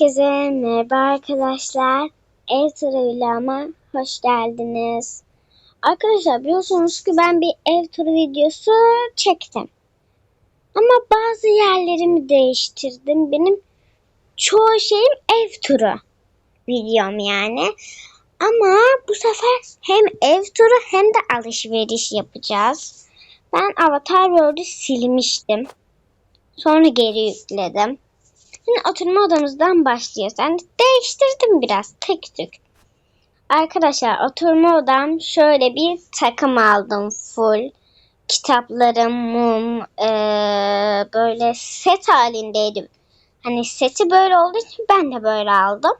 Herkese merhaba arkadaşlar. Ev turu vloguma hoş geldiniz. Arkadaşlar biliyorsunuz ki ben bir ev turu videosu çektim. Ama bazı yerlerimi değiştirdim. Benim çoğu şeyim ev turu videom yani. Ama bu sefer hem ev turu hem de alışveriş yapacağız. Ben Avatar World'ü silmiştim. Sonra geri yükledim. Şimdi oturma odamızdan başlıyoruz. Yani değiştirdim biraz tek tük. Arkadaşlar oturma odam şöyle bir takım aldım full. Kitaplarım, mum, eee, böyle set halindeydi. Hani seti böyle olduğu için ben de böyle aldım.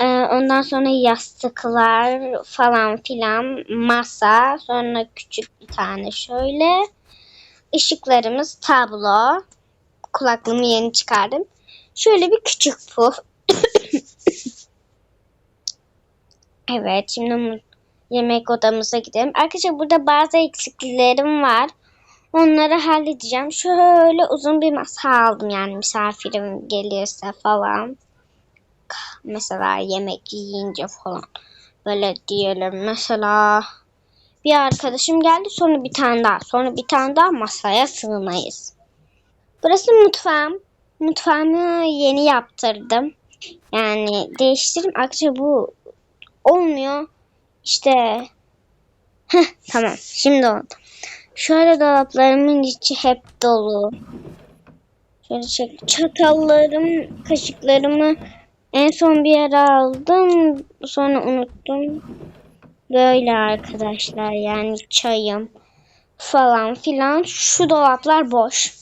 Eee, ondan sonra yastıklar falan filan, masa, sonra küçük bir tane şöyle. Işıklarımız tablo kulaklığımı yeni çıkardım. Şöyle bir küçük puf. evet şimdi yemek odamıza gidelim. Arkadaşlar burada bazı eksikliklerim var. Onları halledeceğim. Şöyle uzun bir masa aldım yani misafirim gelirse falan. Mesela yemek yiyince falan. Böyle diyelim mesela bir arkadaşım geldi sonra bir tane daha sonra bir tane daha masaya sığmayız. Burası mutfağım. Mutfağımı yeni yaptırdım. Yani değiştirdim. Arkadaşlar bu olmuyor. İşte Heh, tamam şimdi oldu. Şöyle dolaplarımın içi hep dolu. Şöyle çek. Çatallarım, kaşıklarımı en son bir yere aldım. Sonra unuttum. Böyle arkadaşlar yani çayım falan filan. Şu dolaplar boş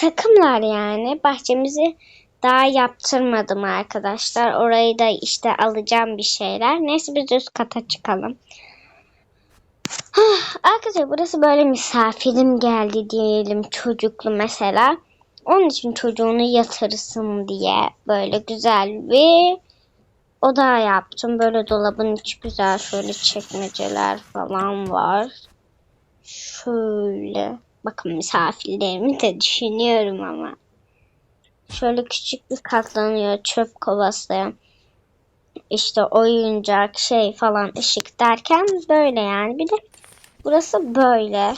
takımlar yani. Bahçemizi daha yaptırmadım arkadaşlar. Orayı da işte alacağım bir şeyler. Neyse biz üst kata çıkalım. Arkadaşlar burası böyle misafirim geldi diyelim çocuklu mesela. Onun için çocuğunu yatırsın diye böyle güzel bir oda yaptım. Böyle dolabın içi güzel şöyle çekmeceler falan var. Şöyle. Bakın misafirlerimi de düşünüyorum ama. Şöyle küçük bir katlanıyor çöp kovası. İşte oyuncak şey falan ışık derken böyle yani. Bir de burası böyle.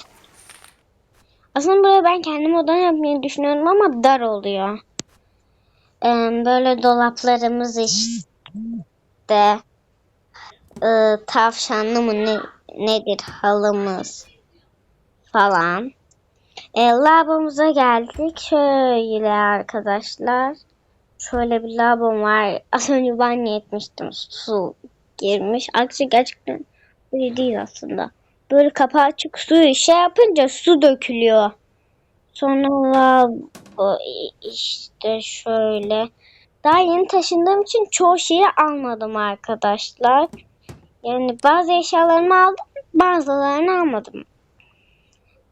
Aslında buraya ben kendim oda yapmayı düşünüyorum ama dar oluyor. Ee, böyle dolaplarımız işte ee, tavşanlı mı ne, nedir halımız falan. E, lavabomuza geldik. Şöyle arkadaşlar. Şöyle bir lavabom var. Az önce banyo etmiştim. Su girmiş. Aksi gerçekten böyle değil aslında. Böyle kapağı açık su şey yapınca su dökülüyor. Sonra lavabo işte şöyle. Daha yeni taşındığım için çoğu şeyi almadım arkadaşlar. Yani bazı eşyalarımı aldım, bazılarını almadım.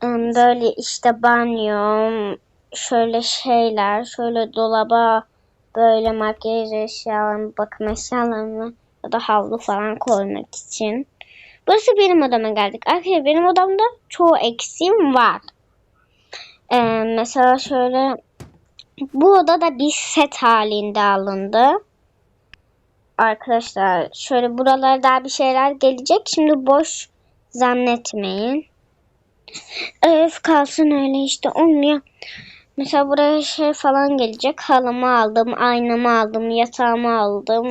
Böyle işte banyo, şöyle şeyler, şöyle dolaba böyle makyaj eşyalarımı, bakım eşyalarımı ya da havlu falan koymak için. Burası benim odama geldik. Arkadaşlar benim odamda çoğu eksiğim var. Em, mesela şöyle bu oda da bir set halinde alındı. Arkadaşlar şöyle buralara bir şeyler gelecek. Şimdi boş zannetmeyin. Öf kalsın öyle işte olmuyor. Mesela buraya şey falan gelecek. Halımı aldım, aynamı aldım, yatağımı aldım.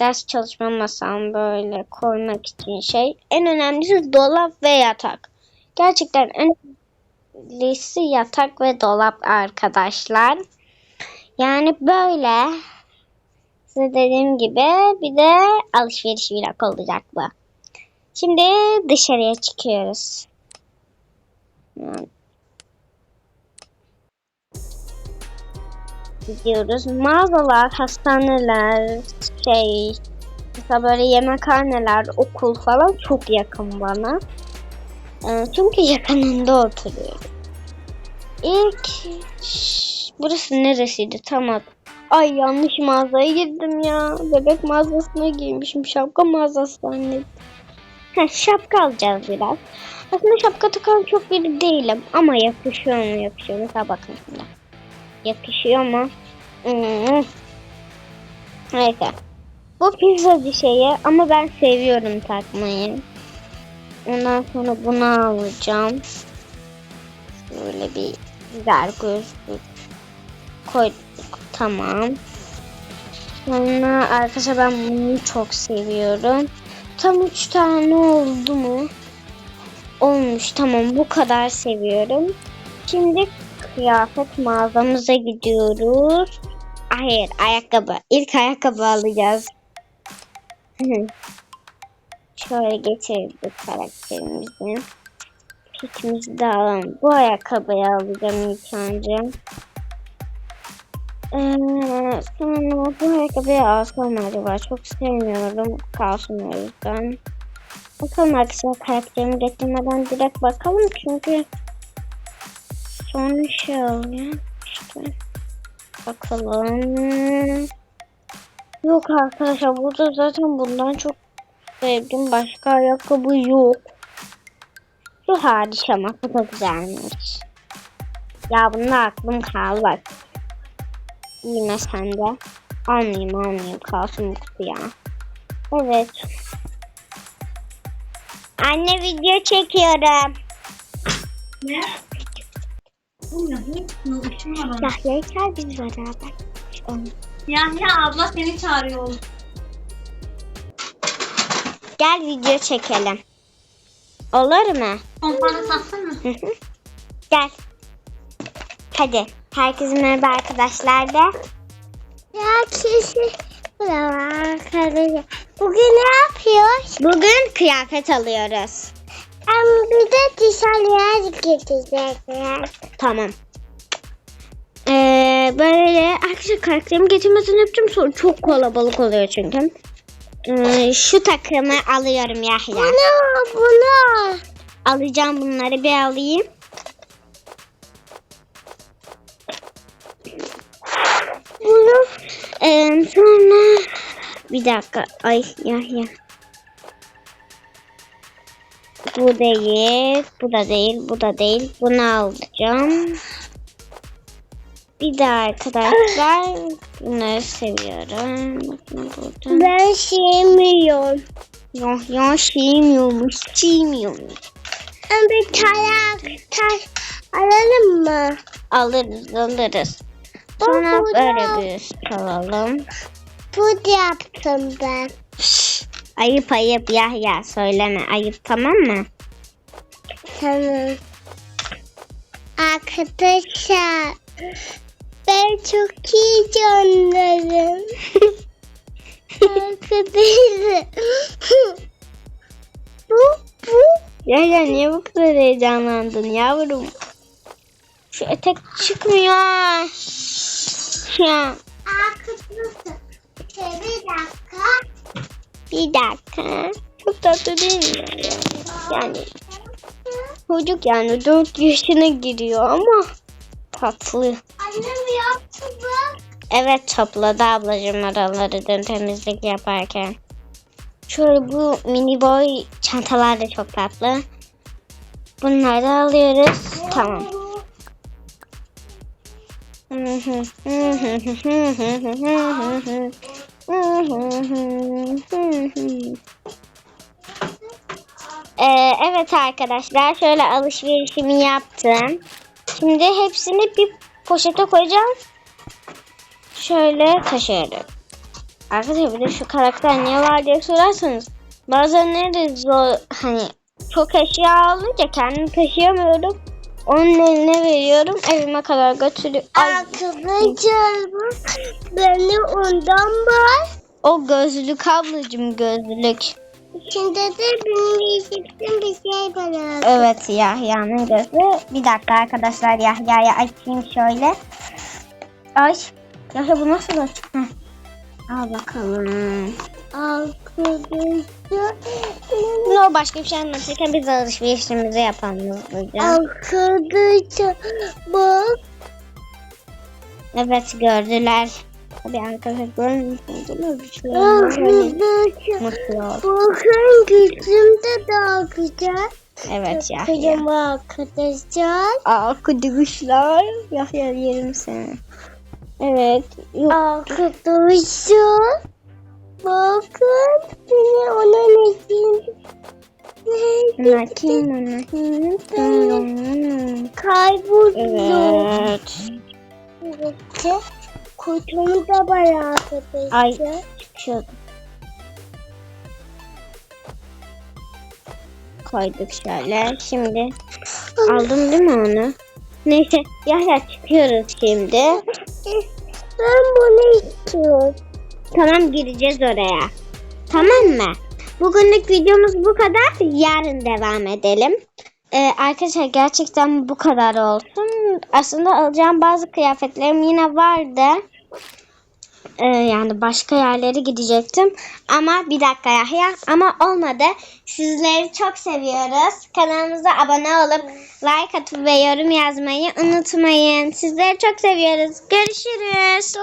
Ders çalışma masam böyle koymak için şey. En önemlisi dolap ve yatak. Gerçekten en önemlisi yatak ve dolap arkadaşlar. Yani böyle. Size dediğim gibi bir de alışveriş vlog olacak bu. Şimdi dışarıya çıkıyoruz. Gidiyoruz. Mağazalar, hastaneler, şey, mesela böyle yemekhaneler, okul falan çok yakın bana. Ee, çünkü yakınında oturuyorum. İlk burası neresiydi tam ad- Ay yanlış mağazaya girdim ya. Bebek mağazasına girmişim. Şapka mağazası zannettim. Şapka alacağız biraz. Aslında şapka takan çok biri değilim ama yakışıyor mu yakışıyor. Mesela bakın şimdi. Yakışıyor mu? Hmm. Neyse. Bu pizzacı şeyi ama ben seviyorum takmayı. Ondan sonra bunu alacağım. Böyle bir güzel gözlük koyduk. Tamam. Sonra arkadaşlar ben bunu çok seviyorum. Tam üç tane oldu mu? Olmuş tamam bu kadar seviyorum. Şimdi kıyafet mağazamıza gidiyoruz. Hayır ayakkabı. İlk ayakkabı alacağız. Şöyle getirdik karakterimizi. Pikimizi de alalım. Bu ayakkabıyı alacağım ilk önce. Ee, sonra bu ayakkabıyı alsam acaba? Çok sevmiyorum. Kalsın o yüzden. Bakalım arkadaşlar karakterimi getirmeden direkt bakalım çünkü sonra şey oluyor. İşte. Bakalım. Yok arkadaşlar burada zaten bundan çok sevdim. Başka ayakkabı yok. Şu hariç ama bu da güzelmiş. Ya bunda aklım kaldı. Yine sende. Almayayım almayayım kalsın bu kutu ya. Evet. Anne video çekiyorum. Ne? Bu ne? Bu işim var onun. Yahya'yı çağır biz beraber. Yahya abla seni çağırıyor oğlum. Gel video çekelim. Olur mu? Pompanı satsın mı? Gel. Hadi. Herkese merhaba arkadaşlar da. Herkese merhaba arkadaşlar. Bugün ne yapıyoruz? Bugün kıyafet alıyoruz. Ama bir de dışarıya gidecekler. Tamam. Ee, böyle arkadaşlar karakterimi getirmesini yapacağım sonra çok kalabalık oluyor çünkü. Ee, şu takımı alıyorum Yahya. Bunu, bunu. Alacağım bunları bir alayım. Sonra bir dakika. Ay Yahya. Bu değil, bu da değil, bu da değil. Bunu alacağım. Bir de arkadaşlar bunları seviyorum. Bakın burada. Ben sevmiyorum. Yok ya sevmiyormuş, sevmiyormuş. Bir tarak taş alalım mı? Alırız, alırız. Sonra böyle bir alalım. Pud yaptım ben. Şşş, ayıp ayıp Yahya söyleme ayıp tamam mı? Tamam. Arkadaşlar ben çok iyi canlarım. Arkadaşlar. bu bu Yahya niye bu kadar heyecanlandın yavrum? Şu etek çıkmıyor. Ya arkadaşlar. Bir dakika. bir dakika. Çok tatlı değil mi? ya? Yani çocuk yani 4 yaşına giriyor ama tatlı. Annem yaptı bak. Evet topladı ablacığım araları temizlik yaparken. Şöyle bu mini boy çantalar da çok tatlı. Bunları da alıyoruz. Tamam. Ee, evet arkadaşlar şöyle alışverişimi yaptım. Şimdi hepsini bir poşete koyacağım. Şöyle taşıyorum. Arkadaşlar bir de şu karakter niye var diye sorarsanız bazenleri zor hani çok eşya alınca kendim taşıyamıyorum. Onun eline veriyorum evime kadar götürüyorum. Ay, Arkadaşlar bu beni ondan var. o gözlük ablacığım gözlük. İçinde de benim yiyecektim bir şey var. Evet Yahya'nın gözü. Bir dakika arkadaşlar Yahya'ya açayım şöyle. Ay. Yahya bu nasıl aç? Al bakalım. Arkadaşlar. No başka bir şey anlatırken biz alışverişimizi yapalım hızlıca. Arkadaşlar bak. Evet gördüler. Tabii arkadaşlar görmüyorsunuz şey. Öyle Arkadaşlar. Mutlu ol. Bakın gözüm de daha güzel. Evet Yahya. Kıyım arkadaşlar. Arkadaşlar. Yahya yerim seni. Evet. Arkadaşlar. Bakın. Beni onun için. Bakayım ona. Kayboldu. Evet. Evet. Kutumu da var arkadaşlar. Ay. Çıkıyordu. Koyduk şöyle. Şimdi aldım değil mi onu? Neyse Yahya çıkıyoruz şimdi. Ben bunu istiyorum. Tamam gireceğiz oraya. Tamam mı? Bugünlük videomuz bu kadar. Yarın devam edelim. Ee, arkadaşlar gerçekten bu kadar olsun. Aslında alacağım bazı kıyafetlerim yine vardı. Ee, yani başka yerlere gidecektim. Ama bir dakika Yahya. Ama olmadı. Sizleri çok seviyoruz. Kanalımıza abone olup like atıp ve yorum yazmayı unutmayın. Sizleri çok seviyoruz. Görüşürüz.